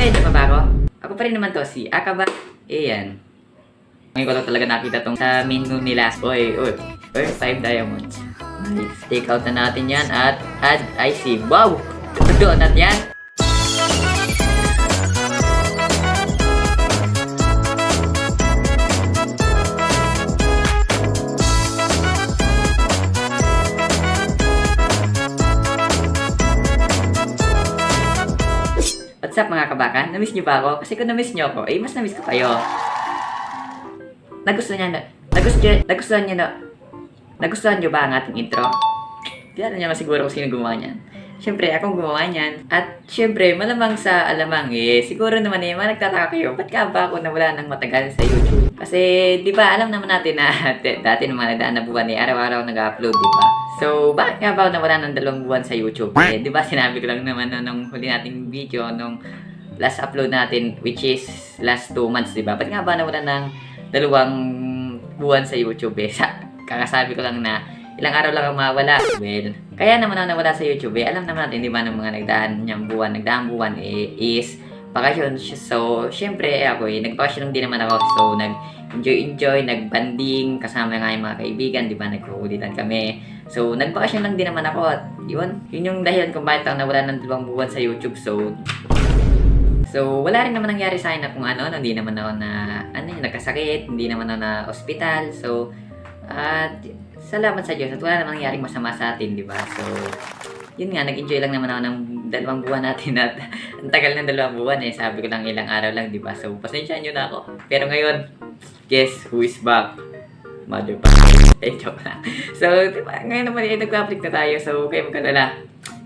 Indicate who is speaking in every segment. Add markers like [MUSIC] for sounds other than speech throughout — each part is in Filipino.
Speaker 1: ngayon pa ba ako? Ako pa rin naman to, si Akaba. Ayan. Ngayon ko lang talaga nakita tong sa menu nila. Uy, uy. Uy, 5 diamonds. Nice. Take out na natin yan at add IC. Wow! Donut yan. What's up mga kabaka? Namiss niyo ba ako? Kasi kung namiss niyo ako, eh mas namiss ko kayo. Nagustuhan niya na, nagustuhan, nagustuhan niyo na, nagustuhan niyo ba ang ating intro? Alam niya siguro kung sino gumawa niyan. Siyempre, akong gumawa niyan. At siyempre, malamang sa alamang eh, siguro naman eh, mga nagtataka kayo, ba't ka ba ako nawala ng matagal sa YouTube? Kasi, di ba, alam naman natin na [LAUGHS] dati ng mga nagdaan na buwan eh, araw-araw nag-upload, di ba? So, bakit nga ba ako nawala ng dalawang buwan sa YouTube? Eh, di ba, sinabi ko lang naman no, nung huli nating video, nung last upload natin, which is last two months, di ba? Ba't nga ba nawala ng dalawang buwan sa YouTube eh? [LAUGHS] Sa, kakasabi ko lang na ilang araw lang ang mawala. Well, kaya naman ako nawala sa YouTube eh. Alam naman natin, di ba, ng mga nagdaan niyang buwan, nagdaang buwan eh, is bakasyon. So, syempre eh, ako eh, nagbakasyon din naman ako. So, nag-enjoy-enjoy, nag-banding, kasama nga yung mga kaibigan, di ba, nagkukulitan kami. So, nagbakasyon lang din naman ako at yun, yun yung dahilan kung bakit ako nawala ng dalawang buwan sa YouTube. So, So, wala rin naman nangyari sa akin na kung ano, hindi naman ako na, ano yun, nagkasakit, hindi naman ako na ospital. So, at salamat sa Diyos at wala namang nangyaring masama sa atin, di ba? So, yun nga, nag-enjoy lang naman ako ng dalawang buwan natin at [LAUGHS] ang tagal ng dalawang buwan eh. Sabi ko lang ilang araw lang, di ba? So, pasensyahan nyo na ako. Pero ngayon, guess who is back? Mother pa. Eh, joke lang. So, di ba, ngayon naman eh, nag-public na tayo. So, kayo magkalala.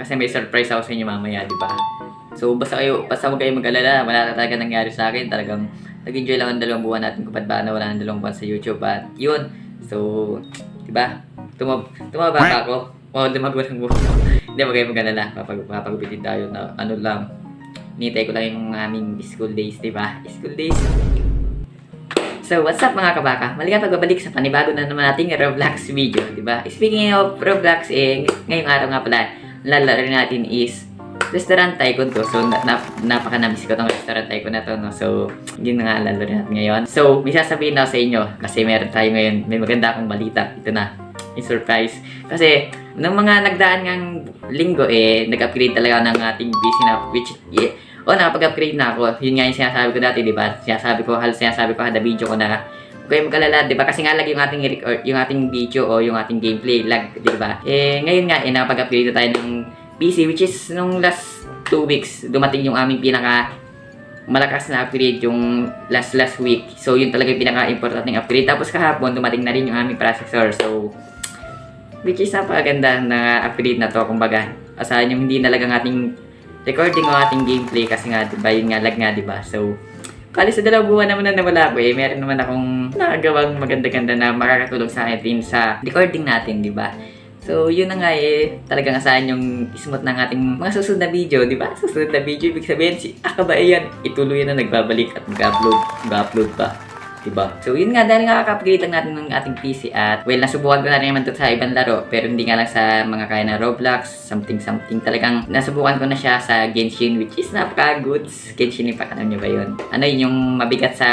Speaker 1: Kasi may surprise ako sa inyo mamaya, di ba? So, basta kayo, basta huwag kayo mag-alala, wala na talaga nangyari sa akin. Talagang nag-enjoy lang ang dalawang buwan natin ba't ba na wala ng dalawang buwan sa YouTube. At yun, so, di ba? Tumab tumaba pa ako. O, lumago ng buhok ko. [LAUGHS] Hindi, huwag kayo mag-alala. Papag papagupitin tayo na ano lang. Nitay ko lang yung aming school days, di ba? School days. So, what's up mga kabaka? Mali nga pagbabalik sa panibago na naman nating Roblox video, di ba? Speaking of Roblox, eh, ngayong araw nga pala, lalaro natin is Restaurant Tycoon to. So, na, na, napaka-namiss ko tong Restaurant Tycoon na to, no? So, yun na nga lalaro natin ngayon. So, may sasabihin na sa inyo, kasi meron tayo ngayon, may maganda akong balita. Ito na, yung surprise. Kasi, nung mga nagdaan ng linggo, eh, nag-upgrade talaga ng ating PC na, which, eh, o, nakapag-upgrade na ako. Yun nga yung sinasabi ko dati, di ba? Sinasabi ko, halos sinasabi ko kada video ko na, huwag kayong mag-alala, di ba? Kasi nga lag yung ating, record, yung ating video o yung ating gameplay, lag, di ba? Eh, ngayon nga, eh, nakapag-upgrade na tayo ng PC, which is nung last two weeks, dumating yung aming pinaka malakas na upgrade yung last last week. So, yun talaga yung pinaka-importanting upgrade. Tapos kahapon, dumating na rin yung aming processor. So, which is napakaganda na upgrade na to. Kumbaga, asahan yung hindi nalagang ating recording o ating gameplay kasi nga, diba, yun nga, lag nga, diba? So, Kali sa dalawang buwan naman na nawala ko eh, meron naman akong nakagawang maganda-ganda na makakatulong sa atin sa recording natin, di ba? So, yun na nga eh, talagang asahan yung smooth ng ating mga susunod na video, di ba? Susunod na video, ibig sabihin, si Akaba yan, ituloy na nagbabalik at mag-upload, mag-upload pa. Diba? So, yun nga, dahil nga kaka-upgrade lang natin ng ating PC at, well, nasubukan ko na rin naman ito sa ibang laro, pero hindi nga lang sa mga kaya na Roblox, something-something. Talagang nasubukan ko na siya sa Genshin, which is napaka-goods. Genshin Impact, alam niyo ba yun? Ano yun yung mabigat sa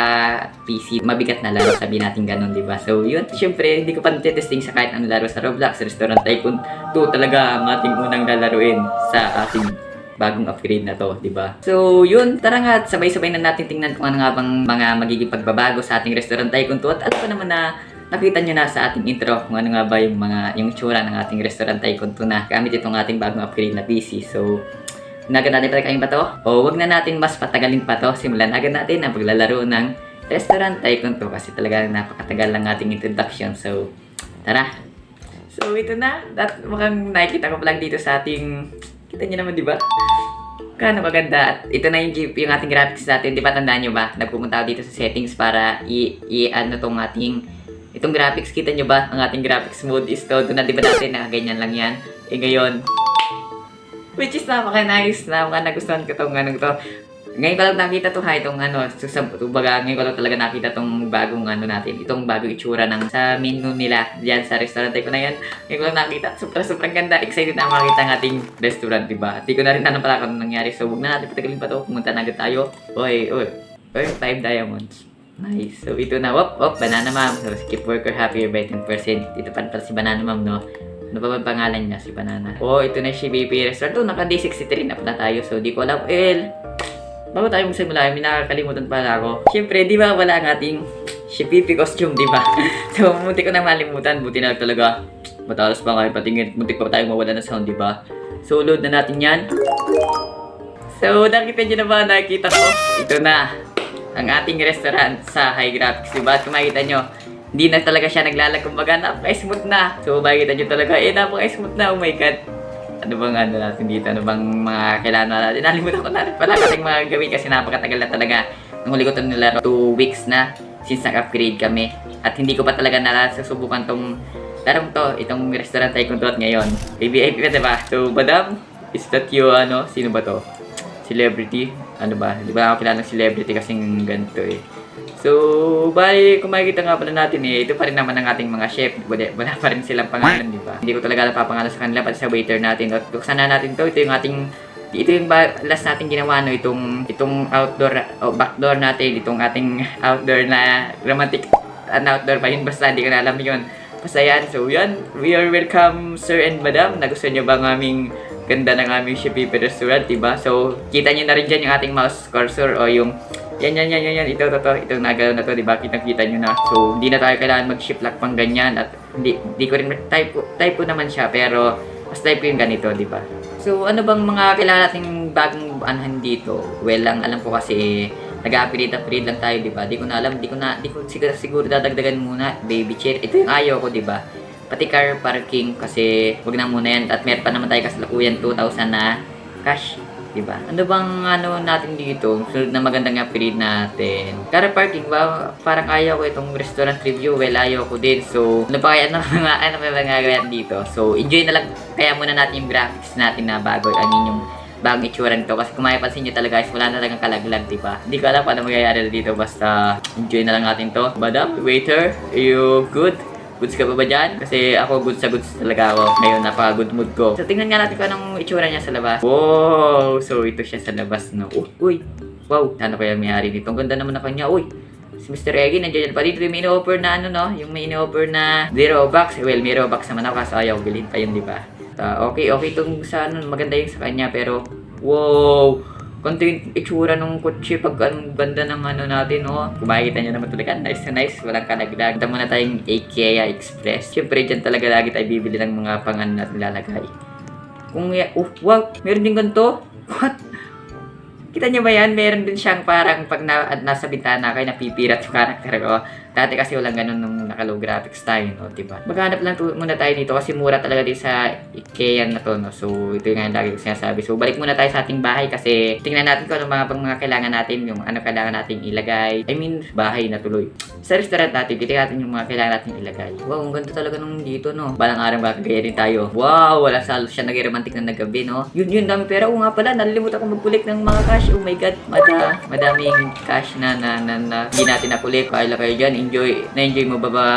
Speaker 1: PC, mabigat na laro, sabihin natin ganun, di ba? So, yun, syempre, hindi ko pa natitesting sa kahit anong laro sa Roblox, Restaurant Tycoon 2 talaga ang ating unang lalaruin sa ating bagong upgrade na to, di ba? So, yun, tara nga, sabay-sabay na natin tingnan kung ano nga bang mga magiging pagbabago sa ating restaurant tycoon to at ano pa naman na nakita nyo na sa ating intro kung ano nga ba yung mga yung tsura ng ating restaurant tycoon to na gamit itong ating bagong upgrade na PC. So, Nagan natin pala kayong ba to? O wag na natin mas patagalin pa to. Simulan agad natin ang paglalaro ng Restaurant Tycoon to kasi talaga napakatagal lang ating introduction. So, tara! So, ito na. At mukhang nakikita ko pa lang dito sa ating... Kita niyo naman, di ba? Kano maganda. At ito na yung, yung ating graphics natin. Di ba tandaan nyo ba? Nagpupunta ako dito sa settings para i- i-ano tong ating... Itong graphics, kita nyo ba? Ang ating graphics mode is to. Doon na di ba dati na ganyan lang yan? Eh ngayon, which is napaka-nice na mga nagustuhan ko tong anong to. Ngayon ko lang nakita to ha, itong ano, susab, baga, ngayon ko lang talaga nakita tong bagong ano natin, itong bagong itsura ng sa menu nila diyan sa restaurant ko na yan. Ngayon ko lang nakita, super super ganda, excited na makita ang ating restaurant, di ba? Di ko na rin alam pala kung nangyari, so huwag na natin patagalin pa to, pumunta na agad tayo. Oy, oy, oy, 5 diamonds. Nice. So, ito na. Wop, wop, banana ma'am. So, skip worker happier by 10%. Ito pa pala si banana ma'am, no? Ano ba pangalan niya, si banana? Oh, ito na si BP Restaurant. Oh, naka day 63 na pala tayo. So, di ko alam. Well, bago tayo magsimula, may nakakalimutan pala ako. Siyempre, di ba wala ang ating BP costume, di ba? [LAUGHS] so, munti ko na malimutan. Buti na talaga. Matalas pa kayo patingin. Muntik pa tayo mawala ng sound, di ba? So, load na natin yan. So, nakita niyo na ba? Nakita ko. Ito na ang ating restaurant sa High Graphics. Diba? At kung nyo, hindi na talaga siya naglalag. Kumbaga, napaka-smooth na. So, makikita nyo talaga, eh, napaka-smooth na. Oh my God. Ano bang ano natin dito? Ano bang mga kailangan natin? Nalimutan ko na rin pala kasing mga gawin kasi napakatagal na talaga. Nung huli ko ito nilaro, 2 weeks na since nag-upgrade kami. At hindi ko pa talaga nasusubukan tong larong to, itong restaurant tycoon to at ngayon. BBIP ka diba? So, madam, is that you, ano, sino ba to? celebrity. Ano ba? Di ba ako kilala ng celebrity kasing ganito eh. So, bali, kung makikita nga pala natin eh, ito pa rin naman ang ating mga chef. Wala, wala pa rin silang pangalan, di ba? Hindi ko talaga napapangalan sa kanila, pati sa waiter natin. At buksan na natin to. Ito yung ating ito yung last natin ginawa no itong itong outdoor o backdoor natin itong ating outdoor na romantic an outdoor pa yun basta hindi ko na alam yun basta yan so yan we are welcome sir and madam nagustuhan nyo ba ang aming ganda ng aming Shipipi restaurant, diba? So, kita nyo na rin dyan yung ating mouse cursor o yung yan, yan, yan, yan, yan, ito, ito, ito, itong nagalaw na to, diba? Kitang-kita nyo na. So, hindi na tayo kailangan mag-ship lock pang ganyan at hindi, hindi ko rin, type, ko- type ko naman siya, pero mas type ko yung ganito, diba? So, ano bang mga kailangan nating bagong anahan dito? Well, ang alam ko kasi, nag-upgrade upgrade lang tayo, diba? Di ko na alam, di ko na, di ko siguro, siguro dadagdagan muna, baby chair. Ito yung ayaw ko, diba? pati car parking kasi wag na muna yan at meron pa naman tayo kasalukuyan 2,000 na cash diba? Ano bang ano natin dito? Sunod na magandang upgrade natin. Car parking ba? Parang ayaw ko itong restaurant review. Well, ayaw ko din. So, ano pa kaya ano mga ano pa ba gagawin dito? So, enjoy na lang kaya muna natin yung graphics natin na bago. I mean, yung bagong itsura nito. Kasi kung mapapansin nyo talaga guys, wala na talagang kalaglag, di ba? Hindi ko alam paano magyayari dito. Basta, enjoy na lang natin to. Madam, waiter, you good? Goods ka pa ba dyan? Kasi ako goods sa goods talaga ako. Ngayon, napaka-good mood ko. So, tingnan nga natin kung anong itsura niya sa labas. Wow! So, ito siya sa labas, no? Uh, uy! Wow! Ano kaya may-ari dito? Ang ganda naman na kanya. Uy! Si Mr. Eggy, nandiyan yan pa dito. Yung may in-offer na ano, no? Yung may in-offer na zero box. Well, may box naman ako kaso ayaw. Bilhin pa yun, di ba? Ah, okay, okay itong sa ano, maganda yung sa kanya. Pero, wow! Ganito yung itsura ng kotse pag ang ganda ng ano natin, no? Kung makikita nyo naman talaga, nice na nice, walang kalagdag. Punta muna tayong IKEA Express. Siyempre, dyan talaga lagi tayo bibili ng mga pangan na nilalagay. Kung, oh, wow, meron din ganito? [LAUGHS] What? Kita niyo ba yan? Meron din siyang parang pag na, nasa bintana kayo, napipirat yung karakter ko. Dati kasi walang ganun nung nakalow graphics tayo, no? Diba? Maghanap lang muna tayo dito kasi mura talaga din sa IKEA na to, no? So, ito yung nga lagi ko sinasabi. So, balik muna tayo sa ating bahay kasi tingnan natin kung ano mga mga kailangan natin, yung ano kailangan natin ilagay. I mean, bahay na tuloy. Sa restaurant natin, titignan natin yung mga kailangan natin ilagay. Wow, ang ganda talaga nung dito, no? Balang araw gagaya din tayo. Wow, wala sa siya naging romantic na nagabi, no? Yun, yun, dami pera. Oo nga pala, nalilimutan ko mag-collect ng mga cash. Oh my God, mada, madaming cash na, na, na, na hindi natin na-collect. Kaya kayo dyan, enjoy. Na-enjoy mo ba ba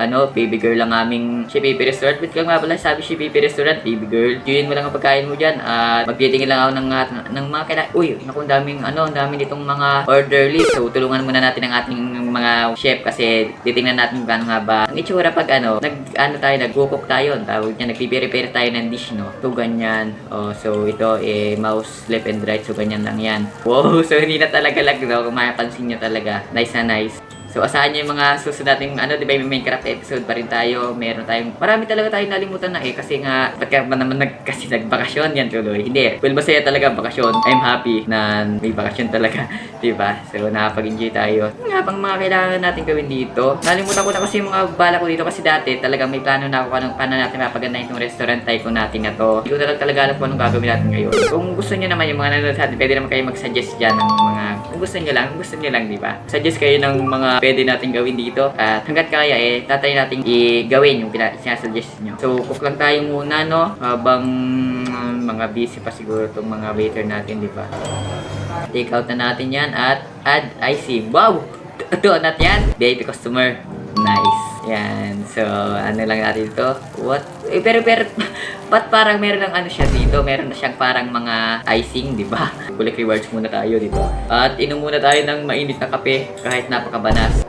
Speaker 1: ano, baby girl lang aming si Baby Restaurant. Ba't ka nga pala sabi si Baby Restaurant, baby girl. Enjoyin mo lang ang pagkain mo dyan at magtitingin lang ako ng, ng, ng mga kailangan. Uy, naku, daming, ano, ang dami nitong mga order list. So, tulungan muna natin ang ating mga chef kasi titingnan natin kung ano nga ba. Ang itsura pag ano, nag, ano tayo, nag-cook tayo. Tawag niya, nagpiprepare tayo ng dish, no? So, ganyan. Oh, so, ito, eh, mouse left and right. So, ganyan lang yan. Wow, [LAUGHS] so hindi na talaga lag, no? Kung mapapansin nyo talaga. Nice na nice. So, asahan nyo yung mga susunod nating, ano, di ba, yung Minecraft episode pa rin tayo. Meron tayong, marami talaga tayong nalimutan na eh. Kasi nga, ba't ba naman nag, [LAUGHS] kasi nagbakasyon yan tuloy? Hindi. Well, masaya talaga bakasyon. I'm happy na may bakasyon talaga. [LAUGHS] di ba? So, nakapag-enjoy tayo. Nga pang mga kailangan natin gawin dito? Nalimutan ko na kasi yung mga bala ko dito. Kasi dati, talagang may plano na ako kung anong, paano natin mapaganda itong restaurant type natin na to. Hindi ko talaga talaga alam kung anong gagawin natin ngayon. Kung gusto nyo naman yung mga nanonood sa atin, pwede naman kayo mag-suggest dyan ng mga, kung gusto nyo lang, gusto nyo lang, di ba? Suggest kayo ng mga pwede natin gawin dito. At hanggat kaya eh, tatry natin i-gawin yung sinasuggest nyo. So, cook lang tayo muna, no? Habang mm, mga busy pa siguro itong mga waiter natin, di ba? Take out na natin yan at add IC. Wow! [LAUGHS] Donut yan! VIP customer. Nice. Yan. So, ano lang natin ito? What? Eh, pero, pero, ba't parang meron ng ano siya dito? Meron na siyang parang mga icing, di ba? [LAUGHS] Collect rewards muna tayo, di ba? At inom muna tayo ng mainit na kape kahit napakabanas.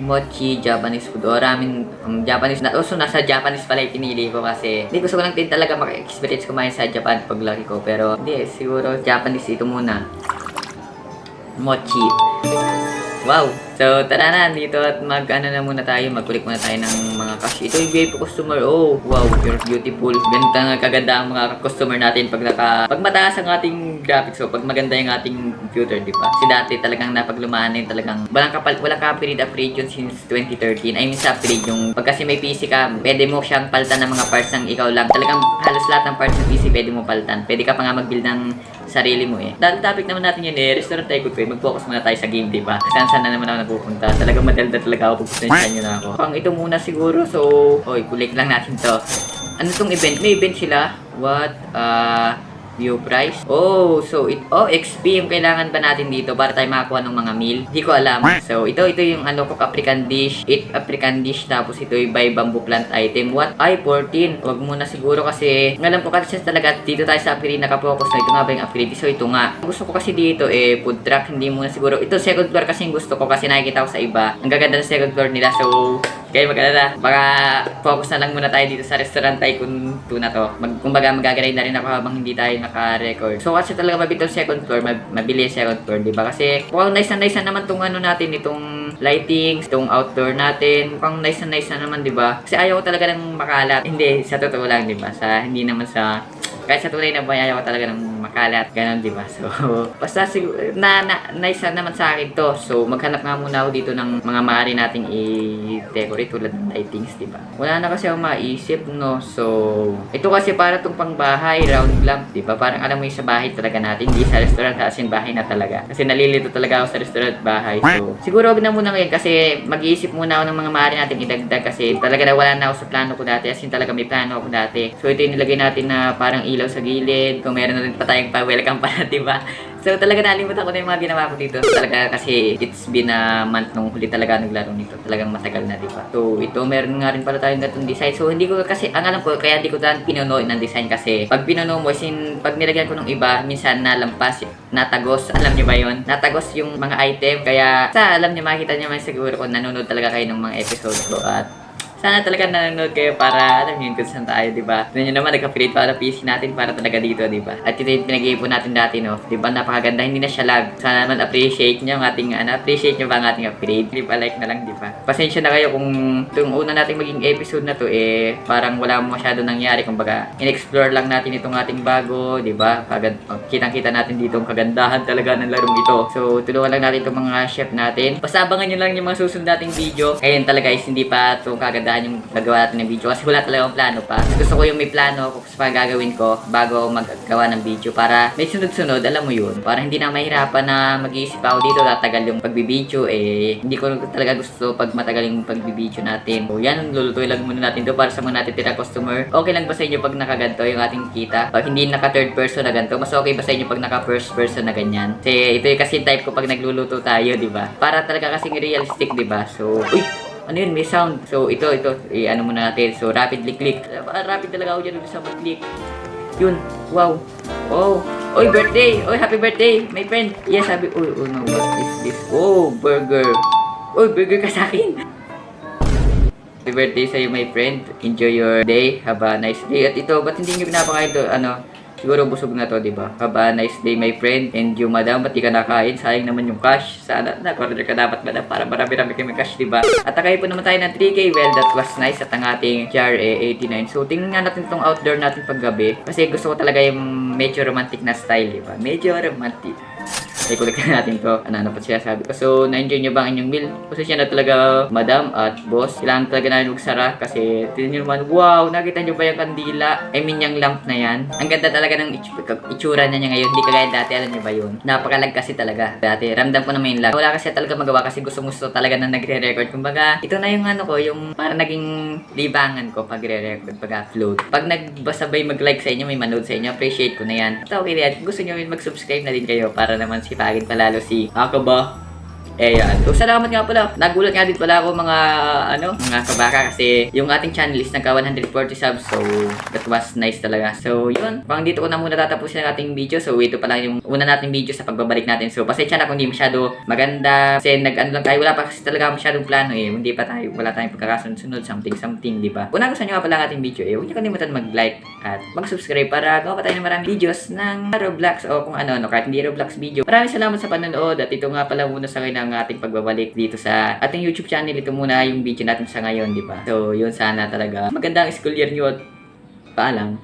Speaker 1: Mochi, Japanese food. O ramen, um, Japanese na. Also, nasa Japanese pala yung pinili ko kasi hindi gusto ko lang din talaga maka-experience kumain sa Japan paglaki ko. Pero hindi, siguro Japanese ito muna. Mochi. Wow! So, tara na, dito at mag, ano na muna tayo, magkulik muna tayo ng mga cash. Ito yung VIP customer. Oh, wow, you're beautiful. Ganda nga kaganda ang mga customer natin pag naka, pag mataas ang ating graphics, so pag maganda yung ating computer, di ba? Si dati talagang napaglumaan na talagang, walang kapal, walang ka-upgrade upgrade yun since 2013. I mean, sa upgrade yung, pag kasi may PC ka, pwede mo siyang palitan ng mga parts ng ikaw lang. Talagang halos lahat ng parts ng PC pwede mo palitan. Pwede ka pa nga mag-build ng sarili mo eh. Dahil topic naman natin yun eh, restaurant tayo good mag-focus muna tayo sa game, di ba? Saan saan na naman ako napupunta. Talagang madalda talaga ako pag nyo na ako. Pang ito muna siguro, so, oy, kulik lang natin to. Ano tong event? May event sila. What? Uh, view price. Oh, so it oh XP yung kailangan ba natin dito para tayo makakuha ng mga meal? Hindi ko alam. So ito ito yung ano cook African dish, eat African dish tapos ito yung buy bamboo plant item. What? Ay 14. Wag muna siguro kasi alam ko kasi talaga dito tayo sa upgrade naka-focus na ito nga ba yung upgrade. So ito nga. Gusto ko kasi dito eh food truck hindi muna siguro. Ito second floor kasi yung gusto ko kasi nakikita ko sa iba. Ang gaganda ng second floor nila. So kaya mag-alala, baka focus na lang muna tayo dito sa restaurant tycoon 2 na to. Mag, kumbaga magagaray na rin ako habang hindi tayo naka-record. So kasi talaga mabito second floor, mab- mabili yung second floor, di ba? Kasi mukhang nice na nice na naman tong ano natin, itong lighting, itong outdoor natin. Mukhang nice na nice na naman, di ba? Kasi ayaw ko talaga ng makalat. Hindi, sa totoo lang, di ba? Sa, hindi naman sa kahit sa tunay na buhay, ayaw ko talaga ng makalat. Ganon, di ba? So, [LAUGHS] basta siguro, na, na, nice na naman sa akin to. So, maghanap nga muna ako dito ng mga maaari nating i-decorate tulad ng lightings, di ba? Wala na kasi ako maisip, no? So, ito kasi para tong pangbahay, round lamp, di ba? Parang alam mo yung sa bahay talaga natin, hindi sa restaurant, as in bahay na talaga. Kasi nalilito talaga ako sa restaurant, bahay. So, siguro wag na muna ngayon kasi mag-iisip muna ako ng mga maaari nating idagdag kasi talaga na wala na ako sa plano ko dati, as in talaga may plano ako dati. So, ito yung nilagay natin na parang ilaw sa gilid, kung meron na rin pa tayong pa-welcome pa, [LAUGHS] di ba? So talaga nalimutan ko na yung mga ginawa ko dito. Talaga kasi it's been a month nung huli talaga naglaro nito. Talagang matagal na, di ba? So ito, meron nga rin pala tayong gatong design. So hindi ko kasi, ang alam ko, kaya hindi ko daan pinuno ng design kasi pag pinuno mo, sin, pag nilagyan ko ng iba, minsan nalampas, natagos, alam niyo ba yon Natagos yung mga item. Kaya sa alam niyo, makikita niyo man siguro kung nanonood talaga kayo ng mga episode ko at sana talaga nanonood kayo para alam niyo kung saan tayo, di ba? Tignan niyo naman, nag-upgrade para PC natin para talaga dito, di ba? At ito yung pinag-iipon natin dati, no? Di ba? Napakaganda, hindi na siya lag. Sana naman appreciate niyo ang ating, ano, appreciate niyo ba ang ating upgrade? Di like na lang, di ba? Pasensya na kayo kung itong una nating maging episode na to, eh, parang wala masyado nangyari. Kumbaga, in-explore lang natin itong ating bago, di ba? Kagad, oh, kitang-kita natin dito ang kagandahan talaga ng larong ito. So, tulungan lang natin itong mga chef natin. Basta abangan nyo lang yung mga susunod nating video. Ngayon talaga is hindi pa itong kagandahan yung gagawa natin ng video kasi wala talaga plano pa. Gusto ko yung may plano kung sa gagawin ko bago maggawa ng video para may sunod-sunod, alam mo yun. Para hindi na mahirapan na mag-iisip ako dito, tatagal yung pagbibideo eh. Hindi ko talaga gusto pag matagal yung pagbibideo natin. So yan, lulutuin lang muna natin to para sa mga natin tira customer. Okay lang ba sa inyo pag nakaganto yung ating kita? Pag hindi naka third person na ganito, mas okay ba sa inyo pag naka first person na ganyan? Kasi ito yung kasi type ko pag nagluluto tayo, di ba? Para talaga kasing realistic, di ba? So, uy, ano yun, may sound. So, ito, ito, i-ano muna natin. So, rapidly click. Ah, rapid talaga ako dyan sa mag-click. Yun, wow. Oh, Oy, birthday! Oy, happy birthday! My friend! Yes, sabi, oh, oh no, what is this? Oh, burger! Oy, burger ka sa akin! Happy birthday sa'yo, my friend. Enjoy your day. Have a nice day. At ito, ba't hindi nyo pinapakain to? Ano, siguro busog na to, di ba? Have a nice day, my friend. And you, madam, ba't di ka nakain? Sayang naman yung cash. Sana, na-order ka dapat, madam, para marami-rami kami cash, di ba? At nakay po naman tayo ng 3K. Well, that was nice. At ang ating GRA 89. So, tingnan natin itong outdoor natin paggabi. Kasi gusto ko talaga yung medyo romantic na style, di ba? Medyo romantic. I-collect na natin to. Ano, ano pa siya sabi ko. So, na-enjoy nyo ba ang inyong meal? Pasensya na talaga, madam at boss. Kailangan talaga namin magsara kasi tingnan nyo naman, wow, nakita nyo ba yung kandila? I mean, yung lamp na yan. Ang ganda talaga ng itsu- itsura na niya ngayon. Hindi kagaya dati, alam nyo ba yun? Napakalag kasi talaga. Dati, ramdam ko naman yung lag. Wala kasi talaga magawa kasi gusto gusto talaga na nagre-record. Kumbaga, ito na yung ano ko, yung parang naging libangan ko pag re-record, pag-upload. Pag nagbasabay mag-like sa inyo, may manood sa inyo, appreciate ko na yan. At okay gusto nyo rin mag-subscribe na din kayo para naman sipagin palalo si ako ba? Eh yan. So salamat nga pala. Nagulat nga din pala ako mga ano, mga kabaka kasi yung ating channel is nagka 140 subs. So that was nice talaga. So yun. Pang dito ko na muna tatapusin ang ating video. So ito pa lang yung una nating video sa pagbabalik natin. So pasensya na kung hindi masyado maganda. Kasi nag-ano lang tayo. Wala pa kasi talaga masyadong plano eh. Hindi pa tayo, wala tayong pagkakasunod-sunod. Something, something, di ba? Kung nagustuhan nyo nga pala ang ating video eh, huwag nyo kalimutan mag-like at mag-subscribe para gawa pa tayo ng maraming videos ng Roblox o kung ano-ano. Kahit hindi Roblox video. Maraming salamat sa panonood at ito nga pala muna sa akin ng ating pagbabalik dito sa ating YouTube channel. Ito muna yung video natin sa ngayon, di ba? So, yun sana talaga. Magandang school year nyo at paalam.